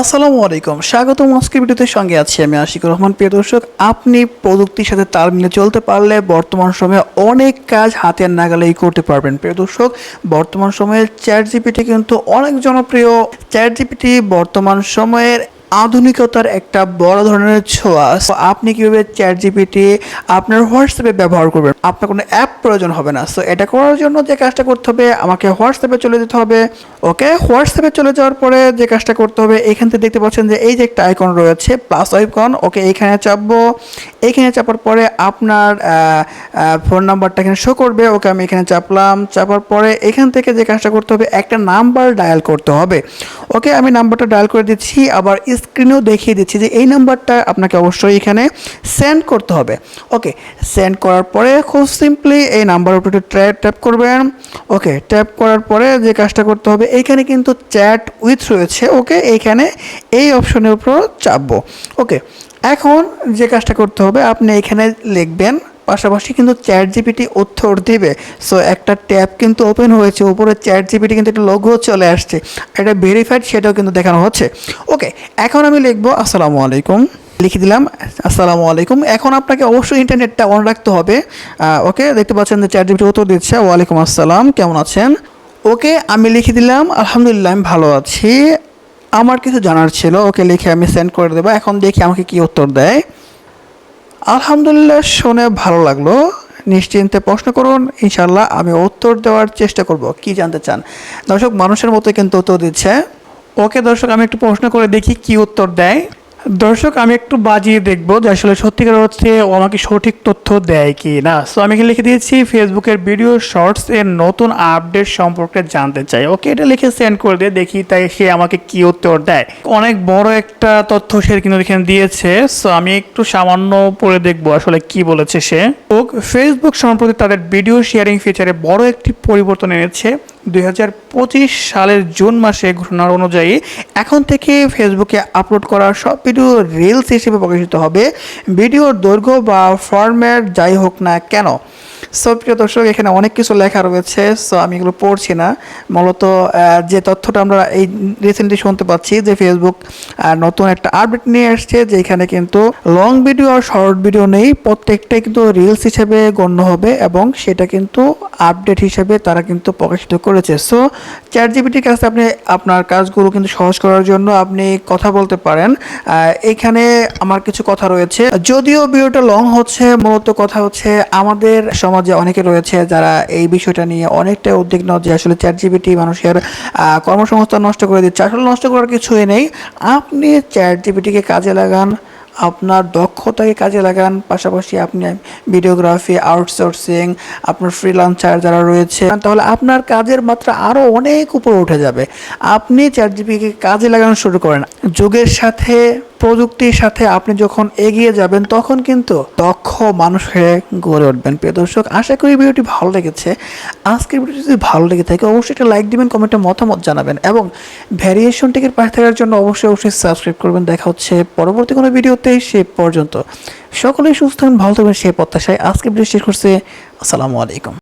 আসসালামু আলাইকুম। স্বাগতম আজকের ভিডিওতে সঙ্গে আছি আমি আশিকুর রহমান। প্রিয় দর্শক, আপনি প্রযুক্তির সাথে তাল মিলে চলতে পারলে বর্তমান সময়ে অনেক কাজ হাতের নাগালেই করতে পারবেন। প্রিয় দর্শক, বর্তমান সময়ে চ্যাট জিপিটি কিন্তু অনেক জনপ্রিয়। চ্যাট জিপিটি বর্তমান সময়ের আধুনিকতার একটা বড় ধরনের ছোঁয়া। আপনি কীভাবে চ্যাট জিপিটি আপনার হোয়াটসঅ্যাপে ব্যবহার করবেন? আপনার কোনো অ্যাপ প্রয়োজন হবে না। সো এটা করার জন্য যে কাজটা করতে হবে, আমাকে হোয়াটসঅ্যাপে চলে যেতে হবে। ওকে হোয়াটসঅ্যাপে চলে যাওয়ার পরে যে কাজটা করতে হবে, এখান থেকে দেখতে পাচ্ছেন যে এই যে একটা আইকন রয়েছে প্লাস আইকন ওকে এইখানে চাপবো। এইখানে চাপার পরে আপনার ফোন নাম্বারটা এখানে শো করবে। ওকে আমি এখানে চাপলাম। চাপার পরে এখান থেকে যে কাজটা করতে হবে, একটা নাম্বার ডায়াল করতে হবে। ওকে আমি নাম্বারটা ডায়াল করে দিচ্ছি। আবার স্ক্রিনেও দেখিয়ে দিচ্ছি যে এই নাম্বারটা আপনাকে অবশ্যই এখানে সেন্ড করতে হবে। ওকে সেন্ড করার পরে খুব সিম্পলি এই নাম্বার উপরে ট্যাপ করবেন। ওকে ট্যাপ করার পরে যে কাজটা করতে হবে এইখানে কিন্তু চ্যাট উইথ রয়েছে। ওকে এইখানে এই অপশনের উপর চাপবো। ওকে এখন যে কাজটা করতে হবে, আপনি এখানে লিখবেন পাশাপাশি কিন্তু চ্যাট জিপিটি উত্তর দিবে। সো একটা ট্যাব কিন্তু ওপেন হয়েছে, উপরে চ্যাট জিপিটি কিন্তু একটা লোগো চলে আসছে। এটা ভেরিফাইড সেটাও কিন্তু দেখানো হচ্ছে। ওকে এখন আমি লিখব, আসসালামু আলাইকুম। লিখে দিলাম, আসসালামু আলাইকুম। এখন আপনাকে অবশ্যই ইন্টারনেটটা অন রাখতে হবে। ওকে দেখতে পাচ্ছেন যে চ্যাট জিপিটি উত্তর দিচ্ছে, ওয়ালাইকুম আসসালাম, কেমন আছেন? ওকে আমি লিখে দিলাম, আলহামদুলিল্লাহ, আমি ভালো আছি। আমার কিছু জানার ছিল, ওকে লিখে আমি সেন্ড করে দেবো। এখন দেখি আমাকে কি উত্তর দেয়। আলহামদুলিল্লাহ শুনে ভালো লাগল। নিশ্চিন্তে প্রশ্ন করুন ইনশাল্লাহ আমি উত্তর দেওয়ার চেষ্টা করব। কি জানতে চান? দর্শক, মানুষের মতো কিন্তু উত্তর দিচ্ছে। ওকে দর্শক, আমি একটু প্রশ্ন করে দেখি কি উত্তর দেয়। দর্শক, আমি একটু বাজিয়ে দেখব যে আসলে সত্যিকার অর্থে ও আমাকে সঠিক তথ্য দেয় কি না। সো আমি লিখে দিয়েছি, ফেসবুকের ভিডিও শর্টস এর নতুন আপডেট সম্পর্কে জানতে চাই। ওকে, এটা লিখে সেন্ড করে দিয়ে দেখি তাই সে আমাকে কি উত্তর দেয়। অনেক বড় একটা তথ্য সে কিন্তু এখানে দিয়েছে। সো আমি একটু সামান্য পড়ে দেখব আসলে কি বলেছে সে। ও ফেসবুক সম্প্রতি তাদের ভিডিও শেয়ারিং ফিচারে বড় একটি পরিবর্তন এনেছে। দুই হাজার পঁচিশ সালের জুন মাসে ঘোষণার অনুযায়ী এখন থেকে ফেসবুকে আপলোড করা সব ভিডিও রিলস হিসেবে প্রকাশিত হবে। ভিডিওর দৈর্ঘ্য বা ফরম্যাট যাই হোক না কেন সো প্রিয় দর্শক, এখানে অনেক কিছু লেখা রয়েছে সো আমি এগুলো পড়ছি না। মূলত যে তথ্যটা আমরা এই রিসেন্টলি শুনতে পাচ্ছি, যে ফেসবুক নতুন একটা আপডেট নিয়ে আসছে যেখানে কিন্তু লং ভিডিও আর শর্ট ভিডিও নেই, প্রত্যেকটাই কিন্তু রিলস হিসেবে গণ্য হবে এবং সেটা কিন্তু আপডেট হিসেবে তারা কিন্তু প্রকাশিত করেছে। সো চ্যাট জিপিটির কাছে আপনি, আপনার কাজগুলো কিন্তু সহজ করার জন্য আপনি কথা বলতে পারেন। এখানে আমার কিছু কথা রয়েছে। যদিও ভিডিওটা লং হচ্ছে, মূলত কথা হচ্ছে আমাদের সমাজে অনেকে রয়েছে যারা এই বিষয়টা নিয়ে অনেকটা উদ্বিগ্ন যে আসলে চ্যাট জিপিটি মানুষের কর্মসংস্থান নষ্ট করে দিচ্ছে। আসলে নষ্ট করার কিছুই নেই। আপনি চ্যাট জিপিটিকে কাজে লাগান, আপনার দক্ষতাকে কাজে লাগান, পাশাপাশি আপনি ভিডিওগ্রাফি আউটসোর্সিং আপনার ফ্রিলান্সার যারা রয়েছে, তাহলে আপনার কাজের মাত্রা আরও অনেক উপরে উঠে যাবে। আপনি চ্যাট জিপিকে কাজে লাগানো শুরু করেন। যুগের সাথে প্রযুক্তির সাথে আপনি যখন এগিয়ে যাবেন, তখন কিন্তু দক্ষ মানুষ হয়ে গড়ে উঠবেন। প্রিয় দর্শক, আশা করি ভিডিওটি ভালো লেগেছে। আজকের ভিডিওটি যদি ভালো লেগে থাকে, অবশ্যই একটা লাইক দিবেন, কমেন্টে মতামত জানাবেন এবং ভ্যারিয়েশন টিকের পাশে থাকার জন্য অবশ্যই অবশ্যই সাবস্ক্রাইব করবেন। দেখা হচ্ছে পরবর্তী কোনো ভিডিওতে, সে পর্যন্ত। সকলেই সুস্থ থাকবেন, ভালো থাকবেন, সেই প্রত্যাশায় আজকে ভিডিও শেষ করছে। আসসালামু আলাইকুম।